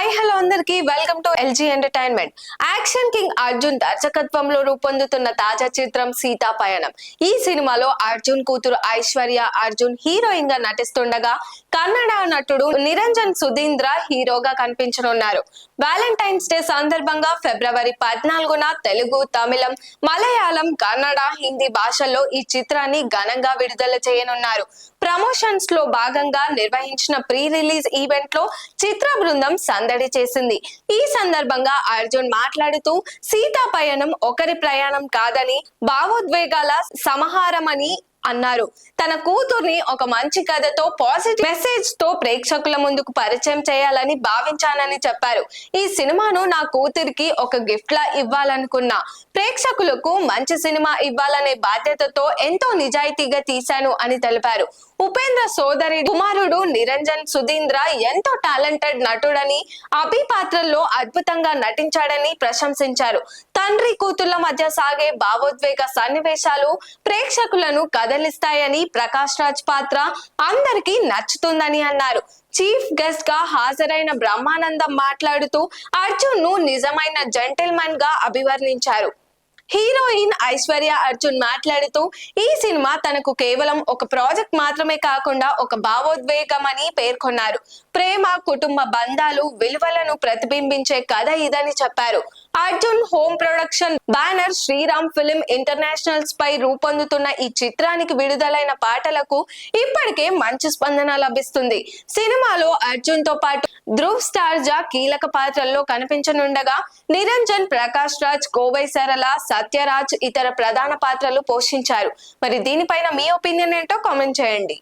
Hi hello అందరికి. Welcome to LG entertainment action king Arjun దర్శకత్వంలో రూపొందుతున్న తాజా చిత్రం సీతా పయనం. ఈ సినిమాలో అర్జున్ కూతురు ఐశ్వర్య అర్జున్ హీరోయిన్గా నటిస్తుండగా కన్నడ నటుడు నిరంజన్ సుధీంద్ర హీరోగా కనిపించనున్నారు. వ్యాలంటైన్స్ డే సందర్భంగా ఫిబ్రవరి పద్నాలుగున తెలుగు తమిళం మలయాళం కన్నడ హిందీ భాషల్లో ఈ చిత్రాన్ని ఘనంగా విడుదల చేయనున్నారు. ప్రమోషన్స్లో భాగంగా నిర్వహించిన ప్రీ రిలీజ్ ఈవెంట్లో చిత్ర బృందం సందడి చేసింది. ఈ సందర్భంగా అర్జున్ మాట్లాడుతూ సీతా పయనం ఒకరి ప్రయాణం కాదని భావోద్వేగాల సమహారమని అన్నారు. తన కూతుర్ని ఒక మంచి కథతో పాజిటివ్ మెసేజ్తో ప్రేక్షకుల ముందుకు పరిచయం చేయాలని భావించానని చెప్పారు. ఈ సినిమాను నా కూతురికి ఒక గిఫ్ట్ లా ఇవ్వాలనుకున్నా. ప్రేక్షకులకు మంచి సినిమా ఇవ్వాలనే బాధ్యతతో ఎంతో నిజాయితీగా తీశాను అని తెలిపారు. ఉపేంద్ర సోదరి కుమారుడు నిరంజన్ సుధీంద్ర ఎంతో టాలెంటెడ్ నటుడని అభి పాత్రల్లో అద్భుతంగా నటించాడని ప్రశంసించారు. తండ్రి కూతుళ్ళ మధ్య సాగే భావోద్వేగ సన్నివేశాలు ప్రేక్షకులను కదలిస్తాయని ప్రకాష్ రాజ్ పాత్ర అందరికీ నచ్చుతుందని అన్నారు. చీఫ్ గెస్ట్గా హాజరైన బ్రహ్మానందం మాట్లాడుతూ అర్జున్ను నిజమైన జెంటిల్మన్గా అభివర్ణించారు. హీరోయిన్ ఐశ్వర్య అర్జున్ మాట్లాడుతూ ఈ సినిమా తనకు కేవలం ఒక ప్రాజెక్ట్ మాత్రమే కాకుండా ఒక భావోద్వేగమని పేర్కొన్నారు. ప్రేమ కుటుంబ బంధాలు విలువలను ప్రతిబింబించే కథ ఇదని చెప్పారు. Arjun home production banner Sriram film internationals పై రూపొందుతున్న ఈ చిత్రానికి విడుదలైన పాటలకు ఇప్పటికే మంచి స్పందన లభిస్తుంది. సినిమాలో అర్జున్తో పాటు ధ్రువ్ స్టార్జా కీలక పాత్రల్లో కనిపించనుండగా నిరంజన్ ప్రకాష్ రాజ్ కోవై సరళ సత్యరాజ్ ఇతర ప్రధాన పాత్రలు పోషించారు. మరి దీనిపైన మీ ఒపీనియన్ ఏంటో కామెంట్ చేయండి.